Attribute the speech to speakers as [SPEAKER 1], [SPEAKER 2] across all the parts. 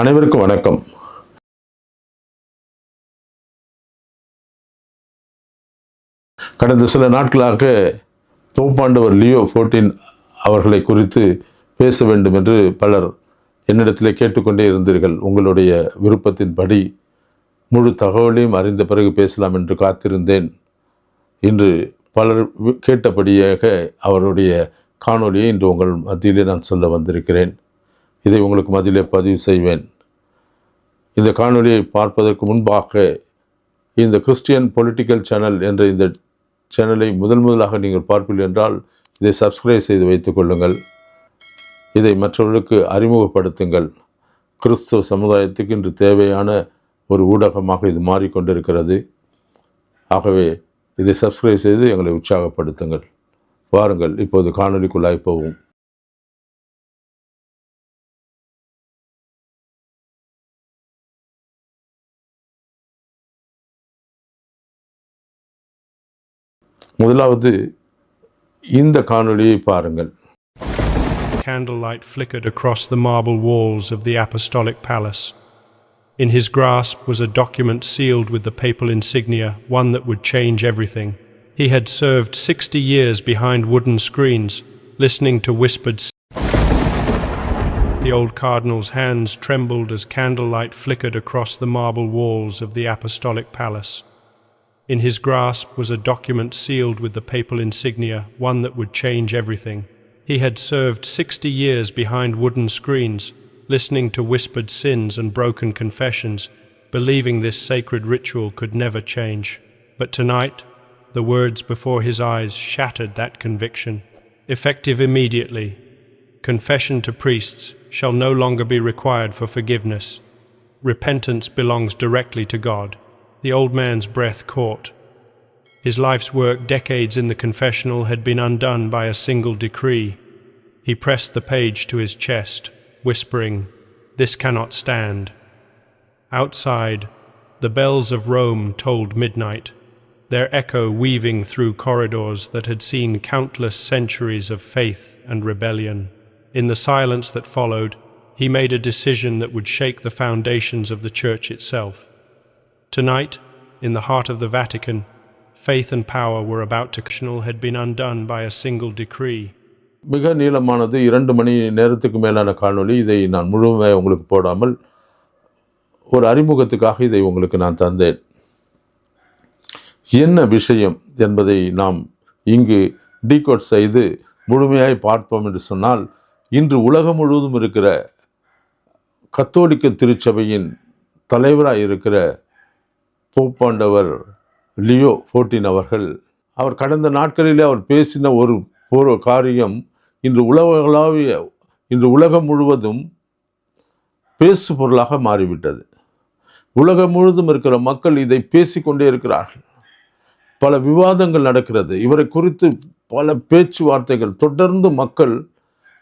[SPEAKER 1] அனைவருக்கும் வணக்கம். கடந்த சில நாட்களாக தோப்பாண்டவர் லியோ ஃபோர்டீன் அவர்களை குறித்து பேச வேண்டும் என்று பலர் என்னிடத்திலே கேட்டுக்கொண்டே இருந்தீர்கள். உங்களுடைய விருப்பத்தின்படி முழு தகவலையும் அறிந்த பிறகு பேசலாம் என்று காத்திருந்தேன். இன்று பலர் கேட்டபடியாக அவருடைய காணொலியை இன்று உங்கள் மத்தியிலே நான் சொல்ல வந்திருக்கிறேன். இதை உங்களுக்கு மத்தியிலே பதிவு செய்வேன். இந்த காணொளியை பார்ப்பதற்கு முன்பாக இந்த கிறிஸ்டியன் பொலிட்டிக்கல் சேனல் என்ற இந்த சேனலை முதல் முதலாக நீங்கள் பார்ப்பீர்கள் என்றால் இதை சப்ஸ்கிரைப் செய்து வைத்துக் கொள்ளுங்கள். இதை மற்றவர்களுக்கு அறிமுகப்படுத்துங்கள். கிறிஸ்துவ சமுதாயத்துக்கு இன்று தேவையான ஒரு ஊடகமாக இது மாறிக்கொண்டிருக்கிறது. ஆகவே இதை சப்ஸ்கிரைப் செய்து எங்களை உற்சாகப்படுத்துங்கள். வாருங்கள் இப்போது காணொளிக்குள்ளாய் போவோம். முதலாவது இந்த காணொளியை பாருங்கள்
[SPEAKER 2] Candlelight flickered across the marble walls of the apostolic palace. In his grasp was a document sealed with the papal insignia, one that would change everything. He had served sixty years behind wooden screens, listening to whispered. s- The old cardinal's hands trembled as candlelight flickered across the marble walls of the apostolic palace. In his grasp was a document sealed with the papal insignia, one that would change everything. He had served sixty years behind wooden screens, listening to whispered sins and broken confessions, believing this sacred ritual could never change. But tonight, the words before his eyes shattered that conviction. Effective immediately, confession to priests shall no longer be required for forgiveness. Repentance belongs directly to God. The old man's breath caught. His life's work, decades in the confessional, had been undone by a single decree. He pressed the page to his chest, whispering, This cannot stand. Outside, the bells of Rome tolled midnight, their echo weaving through corridors that had seen countless centuries of faith and rebellion. In the silence that followed, he made a decision that would shake the foundations of the Church itself. Tonight, in the heart of the Vatican, faith and power were about to had been undone by a single decree.
[SPEAKER 1] மிக நீளமானது இரண்டு மணி நேரத்துக்கு மேலான காணொலி இதை நான் முழுமையாக உங்களுக்கு போடாமல் ஒரு அறிமுகத்துக்காக இதை உங்களுக்கு நான் தந்தேன் என்ன விஷயம் என்பதை நாம் இங்கு டீகோட் செய்து முழுமையாய் பார்ப்போம் என்று சொன்னால் இன்று உலகம் முழுவதும் இருக்கிற கத்தோலிக்க திருச்சபையின் தலைவராக இருக்கிற போப்பாண்டவர் லியோ ஃபோர்டின் அவர்கள் அவர் கடந்த நாட்களிலே அவர் பேசின ஒரு ஒரு காரியம் இன்று உலகளாவிய இன்று உலகம் முழுவதும் பேசு பொருளாக மாறிவிட்டது. உலகம் முழுவதும் இருக்கிற மக்கள் இதை பேசிக்கொண்டே இருக்கிறார்கள். பல விவாதங்கள் நடக்கிறது. இவரை குறித்து பல பேச்சுவார்த்தைகள். தொடர்ந்து மக்கள்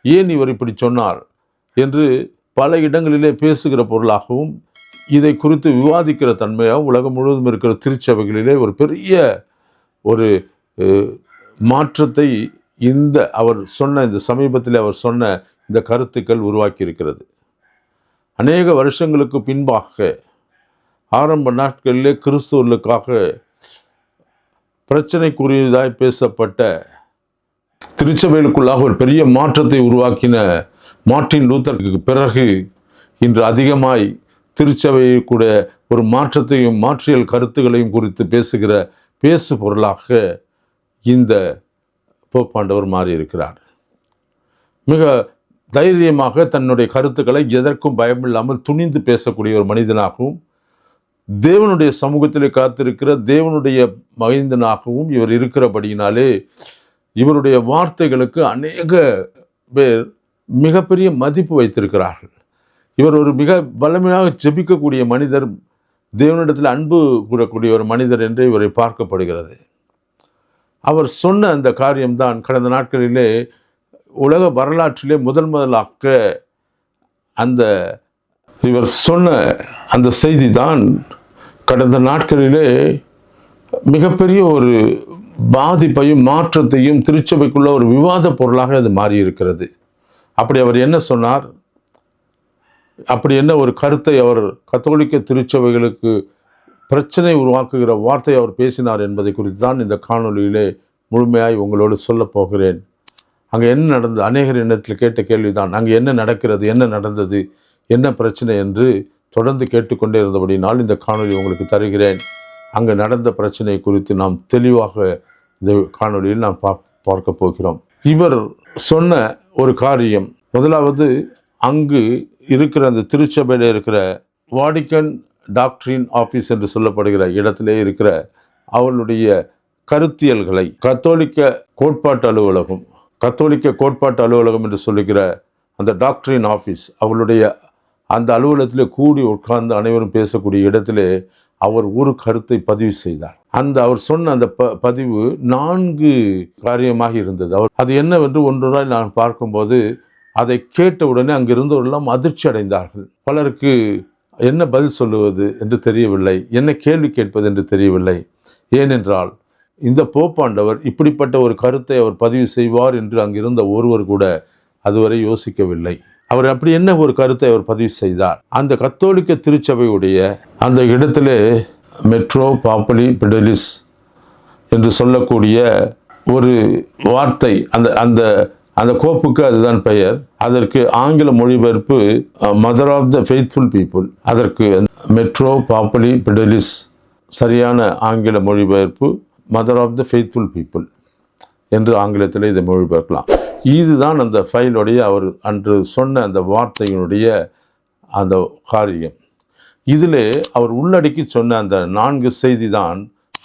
[SPEAKER 1] ஏன் இவர் இப்படி சொன்னார் என்று பல இடங்களிலே பேசுகிற பொருளாகவும் இதை குறித்து விவாதிக்கிற தன்மையாக உலகம் முழுவதும் இருக்கிற திருச்சபைகளிலே ஒரு பெரிய ஒரு மாற்றத்தை இந்த அவர் சொன்ன இந்த சமீபத்தில் அவர் சொன்ன இந்த கருத்துக்கள் உருவாக்கி இருக்கிறது அநேக வருஷங்களுக்கு பின்பாக ஆரம்ப நாட்களிலே கிறிஸ்துவர்களுக்காக பிரச்சனைக்குரியதாய் பேசப்பட்ட திருச்சபைகளுக்குள்ளாக ஒரு பெரிய மாற்றத்தை உருவாக்கின மார்ட்டின் லூத்தருக்கு பிறகு இன்று அதிகமாய் திருச்சபையை கூட ஒரு மாற்றத்தையும் மாற்றியல் கருத்துகளையும் குறித்து பேசுகிற பேசு பொருளாக இந்த போப்பாண்டவர் மாறியிருக்கிறார். மிக தைரியமாக தன்னுடைய கருத்துக்களை எதற்கும் பயமில்லாமல் துணிந்து பேசக்கூடிய ஒரு மனிதனாகவும் தேவனுடைய சமூகத்தில் காத்திருக்கிற தேவனுடைய மகிந்தனாகவும் இவர் இருக்கிறபடியினாலே இவருடைய வார்த்தைகளுக்கு அநேக பேர் மிகப்பெரிய மதிப்பு வைத்திருக்கிறார்கள். இவர் ஒரு மிக வலிமையாக ஜெபிக்கக்கூடிய மனிதர் தேவனிடத்தில் அன்பு கூறக்கூடிய ஒரு மனிதர் என்று இவரை பார்க்கப்படுகிறது. அவர் சொன்ன அந்த காரியம்தான் கடந்த நாட்களிலே உலக வரலாற்றிலே முதல் முதலாக அந்த இவர் சொன்ன அந்த செய்தி தான் கடந்த நாட்களிலே மிகப்பெரிய ஒரு பாதிப்பையும் மாற்றத்தையும் திருச்சபைக்குள்ள ஒரு விவாத பொருளாக அது மாறியிருக்கிறது. அப்படி அவர் என்ன சொன்னார்? அப்படி என்ன ஒரு கருத்தை அவர் கத்தோலிக்க திருச்சபைகளுக்கு பிரச்சனை உருவாக்குகிற வார்த்தை அவர் பேசினார் என்பதை குறித்து தான் இந்த காணொளியிலே முழுமையாய் உங்களோடு சொல்லப் போகிறேன். அங்கே என்ன நடந்தது அநேகர் எண்ணத்தில் கேட்ட கேள்விதான் அங்கே என்ன நடக்கிறது என்ன நடந்தது என்ன பிரச்சனை என்று தொடர்ந்து கேட்டுக்கொண்டே இருந்தபடினால் இந்த காணொளி உங்களுக்கு தருகிறேன். அங்கே நடந்த பிரச்சனை குறித்து நாம் தெளிவாக இந்த காணொளியில் நாம் பா பார்க்க போகிறோம். இவர் சொன்ன ஒரு காரியம் முதலாவது அங்கு இருக்கிற அந்த திருச்சபையில் இருக்கிற வாடிக்கன் டாக்டரின் ஆஃபீஸ் என்று சொல்லப்படுகிற இடத்திலே இருக்கிற அவளுடைய கருத்தியல்களை கத்தோலிக்க கோட்பாட்டு அலுவலகம் கத்தோலிக்க கோட்பாட்டு அலுவலகம் என்று சொல்லுகிற அந்த டாக்டரின் ஆஃபீஸ் அவளுடைய அந்த அலுவலகத்தில் கூடி உட்கார்ந்து அனைவரும் பேசக்கூடிய இடத்திலே அவர் ஒரு கருத்தை பதிவு செய்தார். அந்த அவர் சொன்ன அந்த ப பதிவு நான்கு காரியமாக இருந்தது. அவர் அது என்னவென்று ஒன்றொன்றாய் நான் பார்க்கும்போது அதை கேட்ட உடனே அங்கிருந்தவரெல்லாம் அதிர்ச்சி அடைந்தார்கள். பலருக்கு என்ன பதில் சொல்லுவது என்று தெரியவில்லை. என்ன கேள்வி கேட்பது என்று தெரியவில்லை. ஏனென்றால் இந்த போப்பாண்டவர் இப்படிப்பட்ட ஒரு கருத்தை அவர் பதிவு செய்வார் என்று அங்கிருந்த ஒருவர் கூட அதுவரை யோசிக்கவில்லை. அவர் அப்படி என்ன ஒரு கருத்தை அவர் பதிவு செய்தார்? அந்த கத்தோலிக்க திருச்சபையுடைய அந்த இடத்திலே மெட்ரோ பாப்பலி பிடலிஸ் என்று சொல்லக்கூடிய ஒரு வார்த்தை அந்த அந்த அந்த கோப்புக்கு அதுதான் பெயர். அதற்கு ஆங்கில மொழிபெயர்ப்பு mother of the faithful people அதற்கு மெட்ரோ பாப்புலி பிடலிஸ் சரியான ஆங்கில மொழிபெயர்ப்பு mother of the faithful people என்று ஆங்கிலத்தில் இதை மொழிபெயர்க்கலாம். இதுதான் அந்த ஃபைலுடைய அவர் அன்று சொன்ன அந்த வார்த்தையினுடைய அந்த காரியம். இதில் அவர் உள்ளடக்கி சொன்ன அந்த நான்கு செய்தி தான்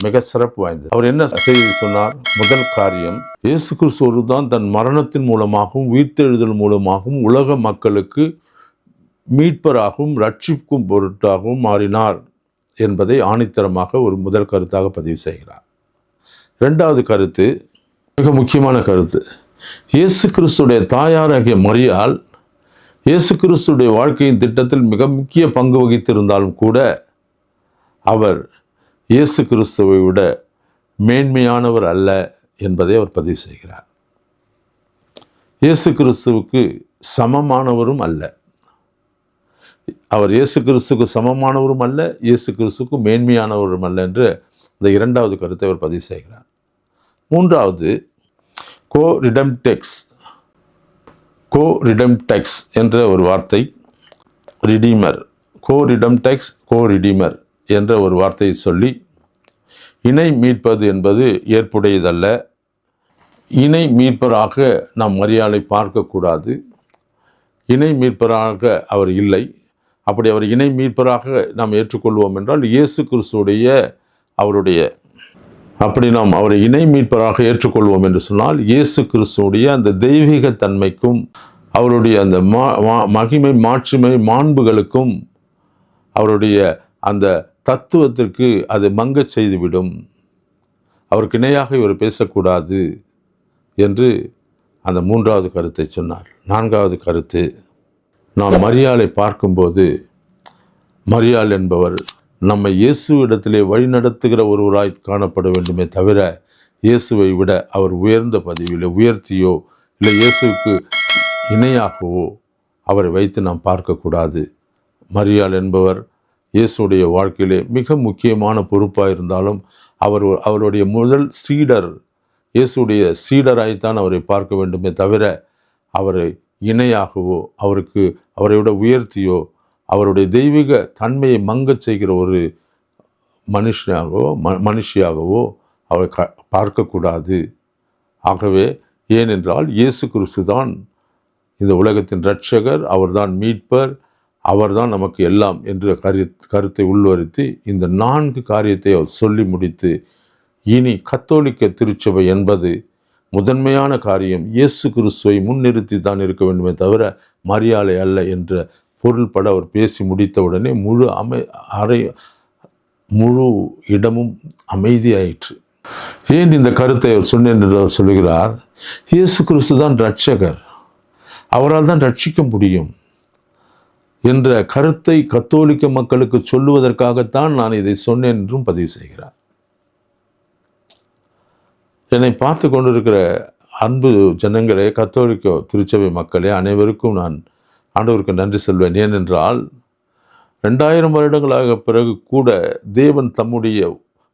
[SPEAKER 1] மிக சிறப்பு வாய்ந்தது. அவர் என்ன செய்தி சொன்னார்? முதல் காரியம் இயேசு கிறிஸ்துவரு தான் தன் மரணத்தின் மூலமாகவும் உயிர்த்தெழுதல் மூலமாகவும் உலக மக்களுக்கு மீட்பராகவும் ரட்சிக்கும் பொருட்டாகவும் மாறினார் என்பதை ஆணித்தரமாக ஒரு முதல் கருத்தாக பதிவு செய்கிறார். ரெண்டாவது கருத்து மிக முக்கியமான கருத்து. இயேசு கிறிஸ்துடைய தாயாராகிய மரியாள் இயேசு கிறிஸ்துடைய வாழ்க்கையின் திட்டத்தில் மிக முக்கிய பங்கு வகித்திருந்தாலும் கூட அவர் இயேசு கிறிஸ்துவை விட மேன்மையானவர் அல்ல என்பதை அவர் பதிவு செய்கிறார். இயேசு கிறிஸ்துவுக்கு சமமானவரும் அல்ல. அவர் இயேசு கிறிஸ்துக்கு சமமானவரும் அல்ல இயேசு கிறிஸ்துக்கு மேன்மையானவரும் அல்ல என்று இந்த இரண்டாவது கருத்தை அவர் பதிவு செய்கிறார். மூன்றாவது கோ ரிடம்டெக்ஸ் கோ ரிடம்டெக்ஸ் என்ற ஒரு வார்த்தை ரிடீமர் கோ ரிடம்டெக்ஸ் கோ ரிடீமர் என்ற ஒரு வார்த்தையை சொல்லி இணை மீட்பது என்பது ஏற்புடையதல்ல. இணை மீட்பராக நாம் மரியாதை பார்க்கக்கூடாது. இணை மீட்பராக அவர் இல்லை. அப்படி அவர் இணை மீட்பராக நாம் ஏற்றுக்கொள்வோம் என்றால் இயேசு கிறிஸ்துடைய அவருடைய அப்படி நாம் அவரை இணை மீட்பராக ஏற்றுக்கொள்வோம் என்று சொன்னால் இயேசு கிறிஸ்துடைய அந்த தெய்வீக தன்மைக்கும் அவருடைய அந்த மா மா- மகிமை மாட்சிமை மாண்புகளுக்கும் அவருடைய அந்த தத்துவத்திற்கு அது மங்கச் செய்துவிடும். அவருக்கு இணையாக இவர் பேசக்கூடாது என்று அந்த மூன்றாவது கருத்தை சொன்னார். நான்காவது கருத்து நாம் மரியாளை பார்க்கும்போது மரியாள் என்பவர் நம்மை இயேசு இடத்திலே வழிநடத்துகிற ஒருவராய் காணப்பட வேண்டுமே தவிர இயேசுவை விட அவர் உயர்ந்த பதவியில் உயர்த்தியோ இல்லை இயேசுவுக்கு இணையாகவோ அவரை வைத்து நாம் பார்க்கக்கூடாது. மரியாள் என்பவர் இயேசுடைய வாழ்க்கையிலே மிக முக்கியமான பொறுப்பாக இருந்தாலும் அவர் அவருடைய முதல் சீடர் இயேசுடைய சீடராய்த்தான் அவரை பார்க்க வேண்டுமே தவிர அவரை இணையாகவோ அவருக்கு அவரை விட உயர்த்தியோ அவருடைய தெய்வீக தன்மையை மங்கச் செய்கிற ஒரு மனுஷனாகவோ ம மனுஷியாகவோ அவரை க பார்க்கக்கூடாது. ஆகவே ஏனென்றால் இயேசு கிறிஸ்து தான் இந்த உலகத்தின் இரட்சகர் அவர்தான் மீட்பர் அவர்தான் நமக்கு எல்லாம் என்ற கரு கருத்தை உள்வருத்தி இந்த நான்கு காரியத்தை அவர் சொல்லி முடித்து இனி கத்தோலிக்க திருச்சபை என்பது முதன்மையான காரியம். இயேசு கிறிஸ்துவை முன்னிறுத்தி தான் இருக்க வேண்டுமே தவிர மரியாதை அல்ல என்ற பொருள்பட அவர் பேசி முடித்தவுடனே முழு அமை அறை முழு இடமும் அமைதியாயிற்று. ஏன் இந்த கருத்தை அவர் சொன்னேன் என்று சொல்லுகிறார்? இயேசு கிறிஸ்து தான் ரட்சகர் அவரால் தான் ரட்சிக்க முடியும். என்ற கருத்தை கத்தோலிக்க மக்களுக்கு சொல்லுவதற்காகத்தான் நான் இதை சொன்னேன் என்றும் பதிவு செய்கிறார். என்னை பார்த்து கொண்டிருக்கிற அன்பு ஜனங்களே கத்தோலிக்க திருச்சபை மக்களே அனைவருக்கும் நான் ஆண்டவருக்கு நன்றி சொல்வேன். ஏனென்றால் ரெண்டாயிரம் வருடங்களாக பிறகு கூட தேவன் தம்முடைய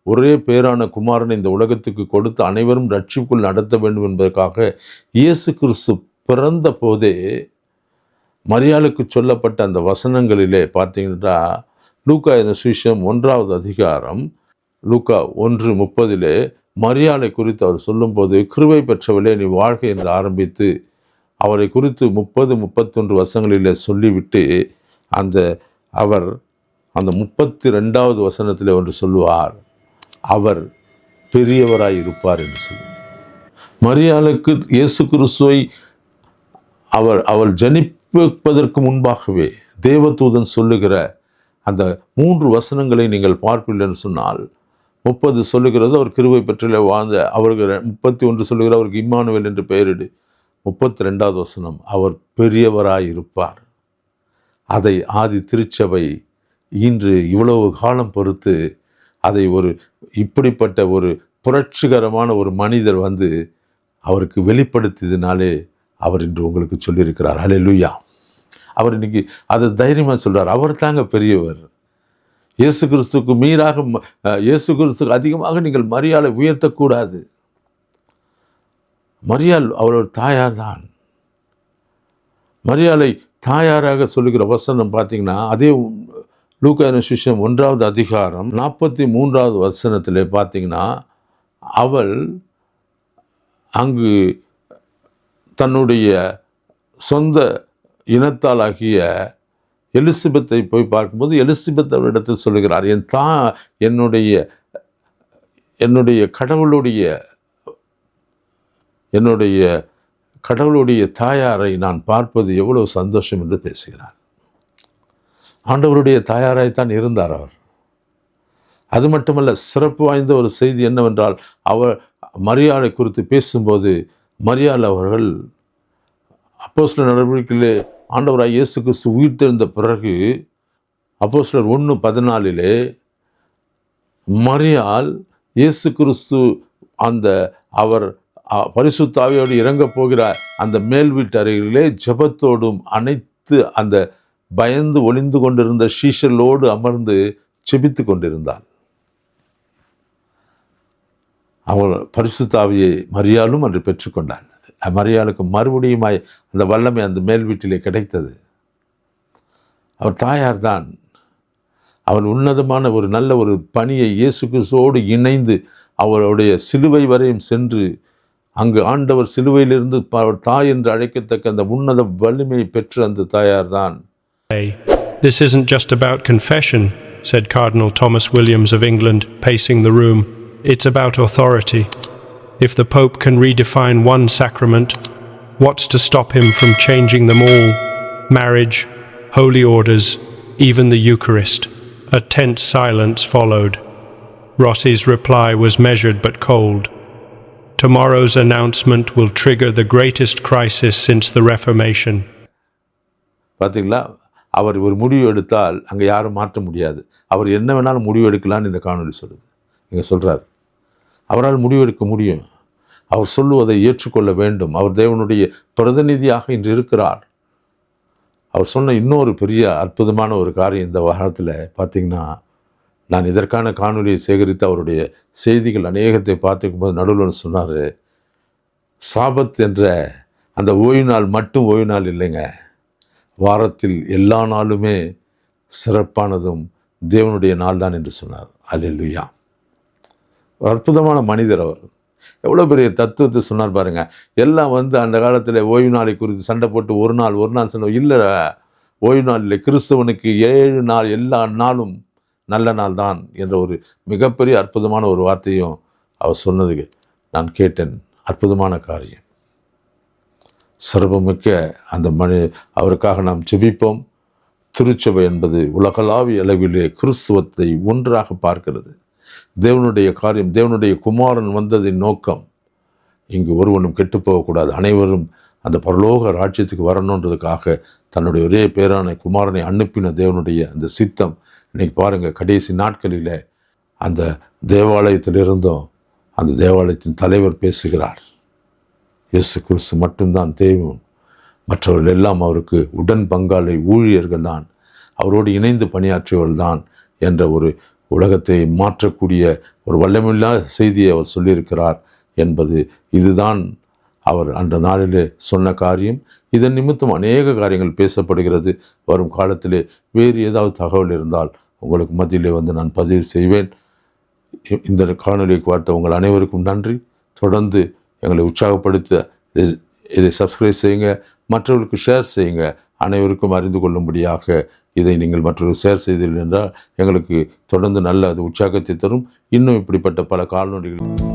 [SPEAKER 1] ஒரே பேரான குமாரனை இந்த உலகத்துக்கு கொடுத்து அனைவரும் ரட்சிப்புக்குள் நடத்த வேண்டும் என்பதற்காக இயேசு கிறிஸ்து பிறந்த போதே மரியாளுக்கு சொல்லப்பட்ட அந்த வசனங்களிலே பார்த்தீங்கன்னா லூக்கா இந்த சுவிஷம் ஒன்றாவது அதிகாரம் லூக்கா ஒன்று முப்பதிலே மரியாளை குறித்து அவர் சொல்லும்போது கிருவை பெற்றவளே நீ வாழ்க்கை என்று ஆரம்பித்து அவரை குறித்து முப்பது முப்பத்தொன்று வசனங்களிலே சொல்லிவிட்டு அந்த அவர் அந்த முப்பத்தி ரெண்டாவது வசனத்தில் ஒன்று சொல்லுவார் அவர் பெரியவராய் இருப்பார் என்று சொல்லி. மரியாளுக்கு இயேசு கிறிஸ்துவை அவர் அவள் வைப்பதற்கு முன்பாகவே தேவதூதன் சொல்லுகிற அந்த மூன்று வசனங்களை நீங்கள் பார்ப்பீர்கள்னு சொன்னால் முப்பது சொல்லுகிறது அவர் கிருவை பெற்றில வாழ்ந்த அவர்கள் முப்பத்தி ஒன்று சொல்லுகிற அவருக்கு இம்மானுவேல் என்று பெயரிடு. முப்பத்தி ரெண்டாவது வசனம் அவர் பெரியவராயிருப்பார். அதை ஆதி திருச்சபை இன்று இவ்வளவு காலம் பொறுத்து அதை ஒரு இப்படிப்பட்ட ஒரு புரட்சிகரமான ஒரு மனிதர் வந்து அவருக்கு வெளிப்படுத்தியதுனாலே அவர் இன்று உங்களுக்கு சொல்லியிருக்கிறார். ஹலே லூயா அவர் இன்னைக்கு அதை தைரியமாக சொல்கிறார் அவர் தாங்க பெரியவர். இயேசு கிறிஸ்துக்கு மீறாக இயேசு கிறிஸ்துக்கு அதிகமாக நீங்கள் மரியாதை உயர்த்தக்கூடாது. மரியாள் அவரோட தாயார் தான். மரியாதை தாயாராக சொல்லுகிற வசனம் பார்த்தீங்கன்னா அதே லூக்கான சிஷம் ஒன்றாவது அதிகாரம் நாற்பத்தி மூன்றாவது வசனத்தில் பார்த்தீங்கன்னா அவள் அங்கு தன்னுடைய சொந்த இனத்தாலாகிய எலிசபெத்தை போய் பார்க்கும்போது எலிசபெத் அவரிடத்தில் சொல்லுகிறார் என் தா என்னுடைய என்னுடைய கடவுளுடைய என்னுடைய கடவுளுடைய தாயாரை நான் பார்ப்பது எவ்வளவு சந்தோஷம் என்று பேசுகிறார். ஆண்டவருடைய தாயாராய்த்தான் இருந்தார் அவர். அது மட்டுமல்ல சிறப்பு வாய்ந்த ஒரு செய்தி என்னவென்றால் அவர் மரியாதை குறித்து பேசும்போது மரியாள் அவர்கள் அப்போஸ்தலர் நடவடிக்கையிலே ஆண்டவராக இயேசு கிறிஸ்து உயிர்த்தெழுந்த பிறகு அப்போஸ்தலர் ஒன்று பதினாலிலே மரியால் இயேசு கிறிஸ்து அந்த அவர் பரிசுத்தாவையோடு இறங்கப் போகிற அந்த மேல் வீட்டு அறைகளிலே ஜெபத்தோடும் அனைத்து அந்த பயந்து ஒளிந்து கொண்டிருந்த ஷீஷலோடு அமர்ந்து செபித்து கொண்டிருந்தாள் அவள் பரிசுத்தாவியை மரியாளும் அன்று பெற்றுக்கொண்டாள் மரியாளுக்கு மறுபடியுமாய் அந்த வல்லமை அந்த மேல் வீட்டிலே கிடைத்தது. அவர் தாயார் தான். அவள் உன்னதமான ஒரு நல்ல ஒரு பணியை இயேசு கிறிஸ்துவோடு இணைந்து அவருடைய சிலுவை வரையும் சென்று அங்கு ஆண்டவர் சிலுவையிலிருந்து அவர் தாய் என்று அழைக்கத்தக்க அந்த உன்னத வலிமையை பெற்று அந்த தாயார் தான்.
[SPEAKER 2] This isn't just about confession, said Cardinal Thomas Williams of England, pacing the room. It's about authority. If the Pope can redefine one sacrament, what's to stop him from changing them all? Marriage, holy orders, even the Eucharist. A tense silence followed. Rossi's reply was measured but cold. Tomorrow's announcement will trigger the greatest crisis since the Reformation.
[SPEAKER 1] பார்த்தீங்களா அவர் ஒரு முடிவு எடுத்தால் அங்கே யாரும் மாற்ற முடியாது அவர் என்ன வேணாலும் முடிவு எடுக்கலான்னு இந்த காணொளி சொல்லுது இங்கே சொல்கிறார் அவரால் முடிவெடுக்க முடியும். அவர் சொல்லுவதை ஏற்றுக்கொள்ள வேண்டும். அவர் தேவனுடைய பிரதிநிதியாக இன்று இருக்கிறார். அவர் சொன்ன இன்னொரு பெரிய அற்புதமான ஒரு காரியம் இந்த வாரத்தில் பார்த்தீங்கன்னா நான் இதற்கான காணொலியை சேகரித்து அவருடைய செய்திகள் அநேகத்தை பார்த்துக்கும் போது நடுவில் சொன்னார். சாபத் என்ற அந்த ஓய்வு நாள் மட்டும் ஓய்வு நாள் இல்லைங்க. வாரத்தில் எல்லா நாளுமே சிறப்பானதும் தேவனுடைய நாள் தான் என்று சொன்னார். அல்லா அற்புதமான மனிதர் அவர். எவ்வளோ பெரிய தத்துவத்தை சொன்னார் பாருங்கள் எல்லாம் வந்து அந்த காலத்தில் ஓய்வு நாளை குறித்து சண்டை போட்டு ஒரு நாள் ஒரு நாள் சொன்ன இல்லை ஓய்வு நாள் இல்லை கிறிஸ்தவனுக்கு ஏழு நாள் எல்லா நாளும் நல்ல நாள் தான் என்ற ஒரு மிகப்பெரிய அற்புதமான ஒரு வார்த்தையும் அவர் சொன்னதுக்கு நான் கேட்டேன். அற்புதமான காரியம். சிறப்புமிக்க அந்த மனி அவருக்காக நாம் செபிப்போம் திருச்சபை என்பது உலகளாவிய அளவிலே கிறிஸ்துவத்தை ஒன்றாக பார்க்கிறது. தேவனுடைய காரியம் தேவனுடைய குமாரன் வந்ததின் நோக்கம். இங்கு ஒருவனும் கெட்டு போகக்கூடாது. அனைவரும் அந்த பரலோக ராஜ்யத்துக்கு வரணுன்றதுக்காக தன்னுடைய ஒரே பேரான குமாரனை அனுப்பின தேவனுடைய அந்த சித்தம். இன்னைக்கு பாருங்கள் கடைசி நாட்களில் அந்த தேவாலயத்திலிருந்தும் அந்த தேவாலயத்தின் தலைவர் பேசுகிறார். இயேசு கிறிஸ்து மட்டும்தான் தெய்வம் மற்றவர்கள் எல்லாம் அவருக்கு உடன் பங்காளி ஊழியர்கள் தான். அவரோடு இணைந்து பணியாற்றியவர்கள் தான் என்ற ஒரு உலகத்தை மாற்றக்கூடிய ஒரு வல்லமில்லா செய்தியை அவர் சொல்லியிருக்கிறார் என்பது இதுதான் அவர் அந்த நாளிலே சொன்ன காரியம். இதன் நிமித்தம் அநேக காரியங்கள் பேசப்படுகிறது. வரும் காலத்திலே வேறு ஏதாவது தகவல் இருந்தால் உங்களுக்கு மத்தியிலே வந்து நான் பதிவு செய்வேன். இந்த காணொலியை பார்த்த உங்கள் அனைவருக்கும் நன்றி. தொடர்ந்து எங்களை உற்சாகப்படுத்த இதை சப்ஸ்கிரைப் செய்யுங்க. மற்றவர்களுக்கு ஷேர் செய்யுங்க. அனைவருக்கும் அறிந்து கொள்ளும்படியாக இதை நீங்கள் மற்றவர்கள் ஷேர் செய்தீர்கள் என்றால் எங்களுக்கு தொடர்ந்து நல்ல அது உற்சாகத்தை தரும். இன்னும் இப்படிப்பட்ட பல கால்நொடிகள்